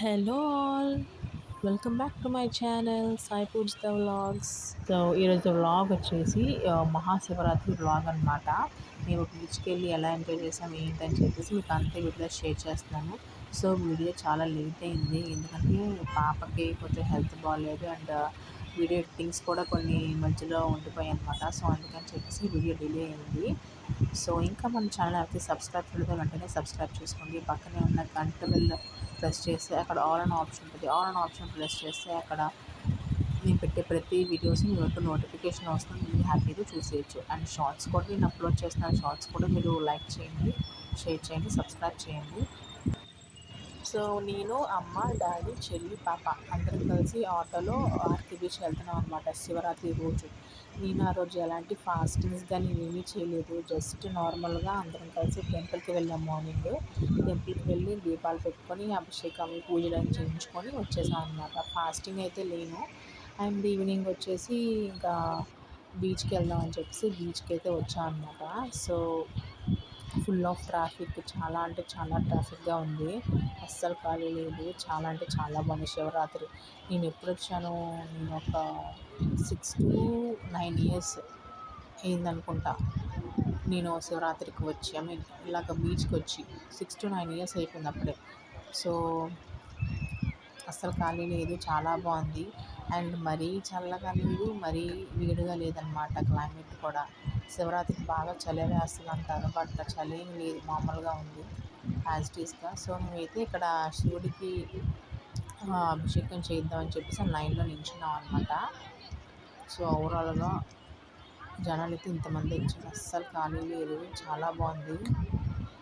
Hello all. Welcome back to my channel Sai Pooj the vlogs. So ఈరోజు vlog వచ్చేసి Mahashivratri vlog అనమాట మేము బీచ్కి వెళ్ళి ఎలా ఎంజాయ్ చేసాం ఏంటని చెప్పేసి మీకు అంతే వీడియో షేర్ చేస్తున్నాను. సో వీడియో చాలా లేట్ అయింది. ఎందుకంటే పాపకి కొంచెం హెల్త్ బాగాలేదు అండ్ వీడియో ఎడిటింగ్స్ కూడా కొన్ని మధ్యలో ఉండిపోయాయి అనమాట సో అందుకని చెప్పేసి వీడియో డిలే అయింది. సో ఇంకా మన ఛానల్ అయితే సబ్స్క్రైబ్ చేయడం వెంటనే సబ్స్క్రైబ్ చేసుకోండి. పక్కనే ఉన్న గంట బెల్ ప్రెస్ చేస్తే అక్కడ ఆల్ అన్ ఆప్షన్ ఉంటుంది. ఆల్ అన్ ఆప్షన్ ప్రెస్ చేస్తే అక్కడ నేను పెట్టే ప్రతి వీడియోస్ మీకు నోటిఫికేషన్ వస్తుంది. మీరు హ్యాపీగా చూసేయచ్చు. అండ్ షార్ట్స్ కూడా నేను అప్లోడ్ చేస్తున్నాను షార్ట్స్ కూడా మీరు లైక్ చేయండి షేర్ చేయండి సబ్స్క్రైబ్ చేయండి. సో నేను అమ్మ డాడీ చెల్లి పాప అందరం కలిసి ఆటోలో ఆర్కే బీచ్ వెళ్తున్నాం అనమాట శివరాత్రి రోజు. నేను ఆ రోజు ఎలాంటి ఫాస్టింగ్స్ కానీ ఏమీ చేయలేదు. జస్ట్ నార్మల్గా అందరం కలిసి టెంపుల్కి వెళ్ళాం మార్నింగ్. టెంపుల్కి వెళ్ళి దీపాలు పెట్టుకొని అభిషేకం పూజలు అని చేయించుకొని వచ్చేసాం అనమాట ఫాస్టింగ్ అయితే లేను. అండ్ ఈవినింగ్ వచ్చేసి ఇంకా బీచ్కి వెళ్దాం అని చెప్పేసి బీచ్కి అయితే వచ్చాం అనమాట సో ఫుల్ ఆఫ్ ట్రాఫిక్ చాలా అంటే చాలా ట్రాఫిక్గా ఉంది. అస్సలు ఖాళీ లేదు. చాలా అంటే చాలా బాగుంది శివరాత్రి. నేను ఎప్పుడు వచ్చాను నేను ఒక సిక్స్ టు నైన్ ఇయర్స్ అయిందనుకుంటా. నేను శివరాత్రికి వచ్చి ఐ మీన్ ఇలాగ బీచ్కి వచ్చి సిక్స్ టు నైన్ ఇయర్స్ అయిపోయింది అప్పుడే. సో అస్సలు ఖాళీ లేదు. చాలా బాగుంది. అండ్ మరీ చల్లగా లేదు మరీ వేడిగా లేదనమాట క్లైమేట్ కూడా. శివరాత్రికి బాగా చలి వేస్తుంది అంటారు బట్ చలి లేదు మామూలుగా ఉంది యాజ్ ఇట్ ఈస్గా సో మేమైతే ఇక్కడ శివుడికి అభిషేకం చేద్దామని చెప్పేసి లైన్లో నించున్నాం అనమాట సో ఓవరాల్గా జనాలు అయితే ఇంతమంది వచ్చారు. అస్సలు ఖాళీ లేదు. చాలా బాగుంది.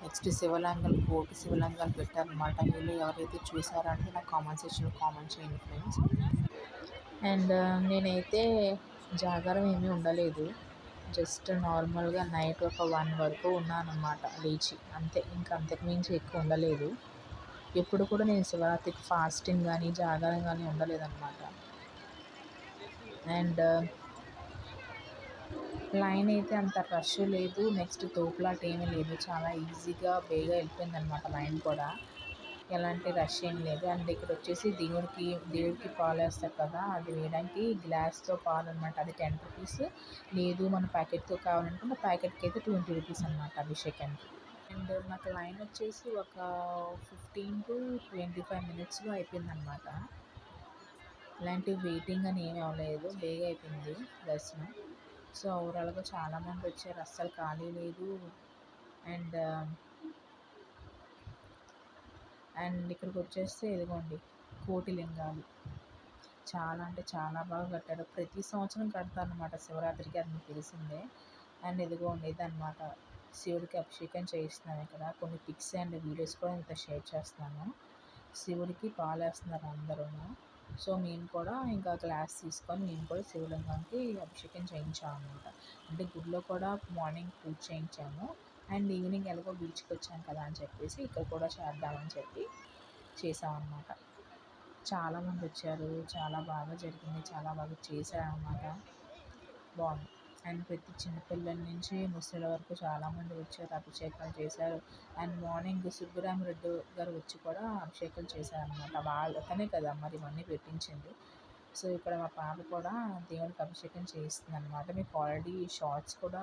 నెక్స్ట్ శివలింగాలు కోటి శివలింగాలు పెట్టారనమాట వీళ్ళు ఎవరైతే చూసారంటే నాకు కామెంట్ సెక్షన్లో కామెంట్ చేయండి ఫ్రెండ్స్ అండ్ నేనైతే జాగారం ఏమీ ఉండలేదు. జస్ట్ నార్మల్గా నైట్ ఒక వన్ వరకు ఉన్నాను అనమాట లేచి. అంతే ఇంకా అంతకు మించి ఎక్కువ ఉండలేదు. ఎప్పుడు కూడా నేను శివరాత్రికి ఫాస్టింగ్ కానీ జాగారం కానీ ఉండలేదన్నమాట. అండ్ లైన్ అయితే అంత రష్ లేదు నెక్స్ట్ తోపులాట ఏమీ లేదు. చాలా ఈజీగా బేగా వెళ్ళిపోయింది అనమాట లైన్ కూడా. ఎలాంటి రష్ ఏం లేదు. అండ్ ఇక్కడ వచ్చేసి దేవుడికి దేవుడికి పాలు వేస్తారు కదా అది వేయడానికి గ్లాస్తో పాలు అనమాట అది టెన్ రూపీస్. లేదు మన ప్యాకెట్తో కావాలనుకుంటే ప్యాకెట్కి అయితే ట్వంటీ రూపీస్ అనమాట అభిషేకానికి. అండ్ నాకు లైన్ వచ్చేసి ఒక ఫిఫ్టీన్ టు ట్వంటీ ఫైవ్ మినిట్స్లో అయిపోయింది అనమాట ఇలాంటి వెయిటింగ్ అని ఏమి అవ్వలేదు. బేగా అయిపోయింది దర్శనం. సో ఓవరాల్గా చాలామంది వచ్చారు. అస్సలు ఖాళీ లేదు. అండ్ అండ్ ఇక్కడికి వచ్చేస్తే ఇదిగోండి కోటి లింగాలు. చాలా అంటే చాలా బాగా కట్టారు ప్రతి సంవత్సరం కడతారు అనమాట శివరాత్రికి అది మీకు తెలిసిందే. అండ్ ఇదిగోండి ఇదన్నమాట శివుడికి అభిషేకం చేయిస్తున్నాను ఇక్కడ. కొన్ని పిక్స్ అండ్ వీడియోస్ కూడా ఇంత షేర్ చేస్తున్నాను. శివుడికి పాలేస్తున్నారు అందరూ సో మేము కూడా ఇంకా గ్లాస్ తీసుకొని మేము కూడా శివలింగానికి అభిషేకం చేయించాము అనమాట అంటే గుడిలో కూడా మార్నింగ్ పూజ చేయించాము. అండ్ ఈవినింగ్ ఎలాగో బీచ్కి వచ్చాం కదా అని చెప్పేసి ఇక్కడ కూడా చేద్దామని చెప్పి చేసామన్నమాట. చాలామంది వచ్చారు చాలా బాగా జరిగింది చాలా బాగా చేశారన్నమాట. బాగుంది. అండ్ ప్రతి చిన్నపిల్లల నుంచి ముసలి వరకు చాలామంది వచ్చారు అభిషేకాలు చేశారు. అండ్ మార్నింగ్ సుబ్బరామరెడ్డి గారు వచ్చి కూడా అభిషేకాలు చేశారనమాట వాళ్ళతోనే కదా మరి ఇవన్నీ పెట్టించింది. సో ఇక్కడ మా పాప కూడా దేవునికి అభిషేకం చేస్తుంది అనమాట మీకు ఆల్రెడీ షార్ట్స్ కూడా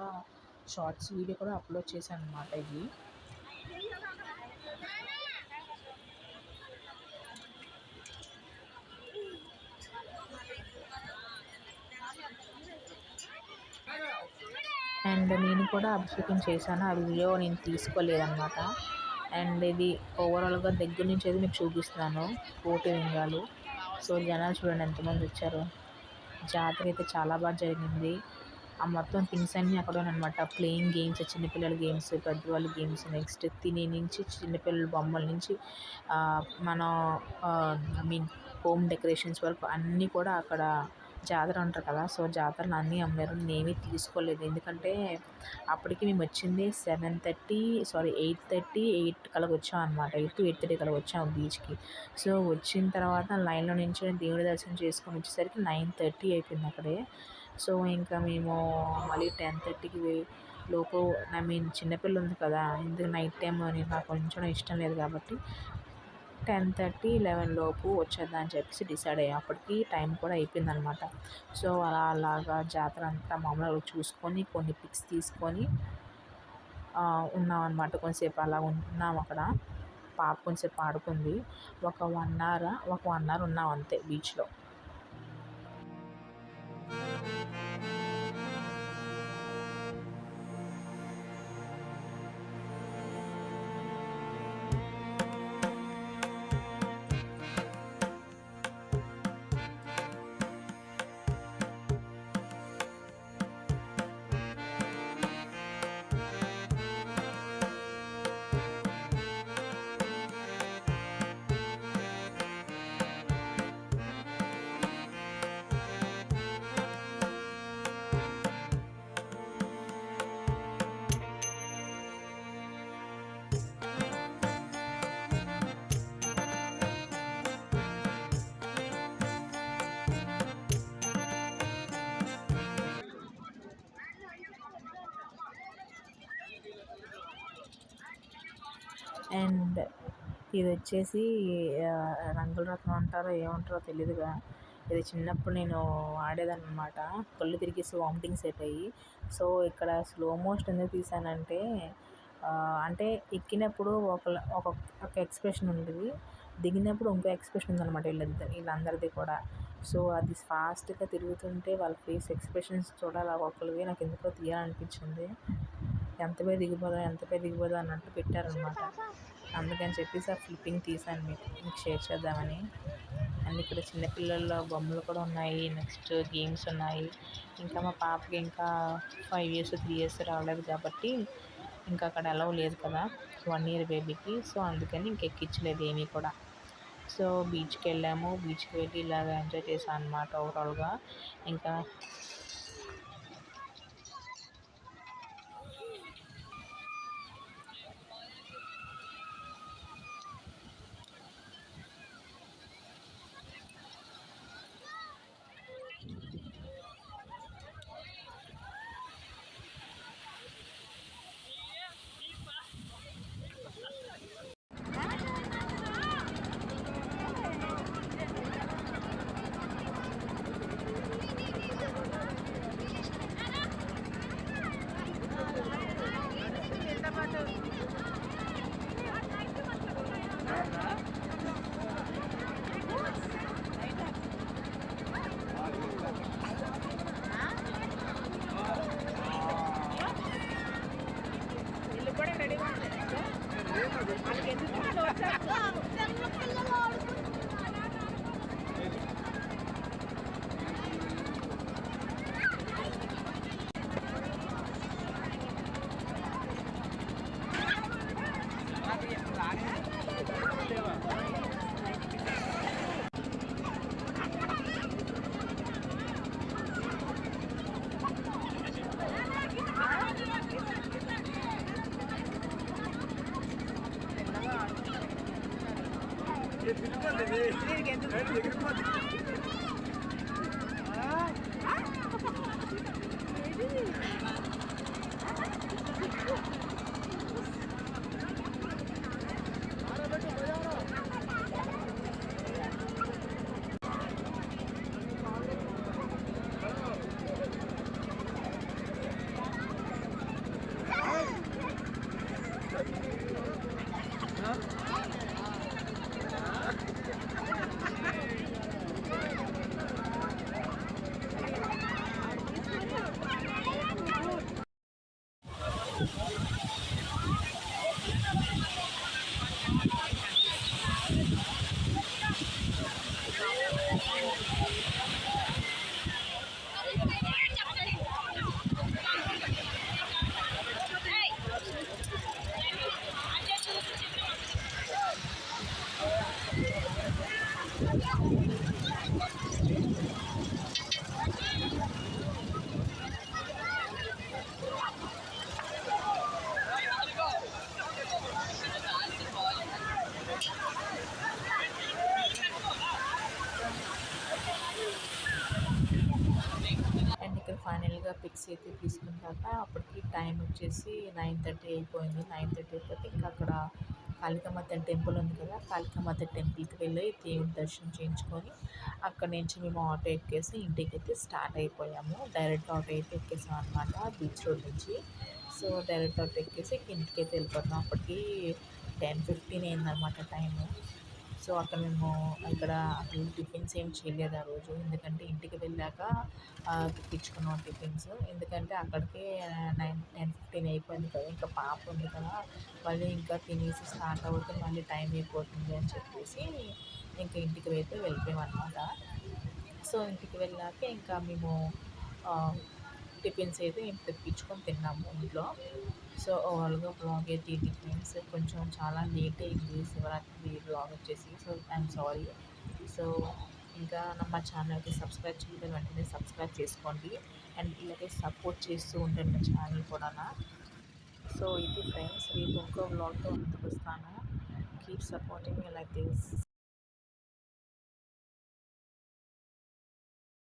షార్ట్స్ వీడియో కూడా అప్లోడ్ చేశాను అనమాట ఇది అండ్ నేను కూడా అభిషేకం చేశాను. ఆ వీడియో నేను తీసుకోలేదన్నమాట. అండ్ ఇది ఓవరాల్గా దగ్గర నుంచి అయితే మీకు చూపిస్తున్నాను కోటి లింగాలు. సో జనాలు చూడండి ఎంతమంది వచ్చారు. జాతర అయితే చాలా బాగా జరిగింది. ఆ మొత్తం థింగ్స్ అన్నీ అక్కడ అనమాట ప్లేయింగ్ గేమ్స్ చిన్నపిల్లల గేమ్స్ పెద్దవాళ్ళ గేమ్స్ నెక్స్ట్ తినే నుంచి చిన్నపిల్లల బొమ్మల నుంచి మన ఐ మీన్ హోమ్ డెకరేషన్స్ వరకు అన్నీ కూడా అక్కడ జాతర అంటారు కదా. సో జాతరలో అన్నీ అమ్మారు నేనేమీ తీసుకోలేదు. ఎందుకంటే అప్పటికి మేము వచ్చింది seven thirty sorry eight thirty eight కలగ వచ్చాం అనమాట ఎయిట్ టు ఎయిట్ థర్టీ కలకి వచ్చాము బీచ్కి. సో వచ్చిన తర్వాత లైన్లో నుంచి దేవుడి దర్శనం చేసుకొని వచ్చేసరికి నైన్ థర్టీ అయిపోయింది అక్కడే. సో ఇంకా మేము మళ్ళీ టెన్ థర్టీకి లోపు ఐ మీన్ చిన్నపిల్ల ఉంది కదా ఎందుకు నైట్ టైం అని నాకు కొంచెం ఇష్టం లేదు కాబట్టి టెన్ థర్టీ లెవెన్ లోపు వచ్చేద్దాం అని చెప్పేసి డిసైడ్ అయ్యాం. అప్పటికి టైం కూడా అయిపోయింది అనమాట సో అలా అలాగా జాతర అంతా మామూలుగా చూసుకొని కొన్ని పిక్స్ తీసుకొని ఉన్నాం అనమాట కొంచెంసేపు అలా ఉన్నాం అక్కడ. పాప కొంచెంసేపు ఆడుకుంది. ఒక వన్ అవర్ ఒక వన్ అవర్ ఉన్నాం అంతే బీచ్లో. Thank you. అండ్ ఇది వచ్చేసి రంగుల రత్నం అంటారో ఏమంటారో తెలియదుగా ఇది చిన్నప్పుడు నేను ఆడేదాన్ని అనమాట కళ్ళు తిరిగేసి వామిటింగ్స్ అయిపోయి. సో ఇక్కడ స్లో మోషన్ ఎందుకు తీసానంటే అంటే ఎక్కినప్పుడు ఒక ఒక ఒక ఎక్స్ప్రెషన్ ఉండేది. దిగినప్పుడు ఇంకో ఎక్స్ప్రెషన్ ఉందన్నమాట వీళ్ళిద్దరు వీళ్ళందరిది కూడా. సో అది ఫాస్ట్గా తిరుగుతుంటే వాళ్ళ ఫేస్ ఎక్స్ప్రెషన్స్ చూడాలి ఒక్కొక్కరివి నాకు ఎందుకో తీయాలనిపించింది. ఎంత పై దిగిపోదా ఎంత పై దిగిపోదా అన్నట్టు పెట్టారనమాట అందుకని చెప్పేసి ఆ ఫ్లిప్పింగ్ తీసాను మీకు. మీకు షేర్ చేద్దామని. అండ్ ఇక్కడ చిన్నపిల్లల బొమ్మలు కూడా ఉన్నాయి. నెక్స్ట్ గేమ్స్ ఉన్నాయి. ఇంకా మా పాపకి ఇంకా ఫైవ్ ఇయర్స్ త్రీ ఇయర్స్ రాలేదు కాబట్టి ఇంకా అక్కడ అలవ్ లేదు కదా. వన్ ఇయర్ బేబీకి సో అందుకని ఇంక ఎక్కించలేదు ఏమీ కూడా. సో బీచ్కి వెళ్ళాము. బీచ్కి వెళ్ళి ఇలాగ ఎంజాయ్ చేసాను అనమాట ఓవరాల్గా ఇంకా Very good. ఫైనల్గా పిక్స్ అయితే తీసుకున్నాక అప్పటికి టైం వచ్చేసి నైన్ థర్టీ అయిపోయింది. నైన్ థర్టీ అయిపోతే ఇంకా అక్కడ కాళికామాత టెంపుల్ ఉంది కదా కాళికామాత టెంపుల్కి వెళ్ళి దేవుని దర్శనం చేయించుకొని అక్కడ నుంచి మేము ఆటో ఎక్కేసి ఇంటికి అయితే స్టార్ట్ అయిపోయాము. డైరెక్ట్ ఆటో అయితే ఎక్కేసాం అనమాట బీచ్ రోడ్ నుంచి. సో డైరెక్ట్ ఆటో ఎక్కేసి ఇంటికి అయితే వెళ్ళిపోతాం అప్పటికి టెన్ ఫిఫ్టీన్ అయిందనమాట టైము. సో అక్కడ మేము ఇక్కడ అక్కడ టిఫిన్స్ ఏం చేయలేదు ఆ రోజు. ఎందుకంటే ఇంటికి వెళ్ళాక తెప్పించుకున్నాం టిఫిన్స్. ఎందుకంటే అక్కడికే నైన్ టెన్ ఫిఫ్టీన్ అయిపోయింది కదా ఇంకా పాప ఉంది కదా మళ్ళీ ఇంకా తినేసి స్టార్ట్ అవుతే మళ్ళీ టైం అయిపోతుంది అని చెప్పేసి ఇంకా ఇంటికి అయితే వెళ్ళిపోయాం అనమాట సో ఇంటికి వెళ్ళాక ఇంకా మేము టిఫిన్స్ అయితే తెప్పించుకొని తిన్నాము ఇంట్లో. సో ఓవరాల్గా బ్లాగ్ అయితే ఇది ఫ్రెండ్స్ కొంచెం చాలా లేట్ అయింది. శివరాత్రి బ్లాగ్ వచ్చేసి. సో ఐఎమ్ సారీ సో ఇంకా మా ఛానల్కి సబ్స్క్రైబ్ చేయడం వెంటనే సబ్స్క్రైబ్ చేసుకోండి. అండ్ ఇలాగే సపోర్ట్ చేస్తూ ఉండండి మా ఛానల్ కూడా సో ఇది ఫ్రెండ్స్ రేపు ఇంకో బ్లాగ్తో ముందుకు వస్తాను. Keep supporting like this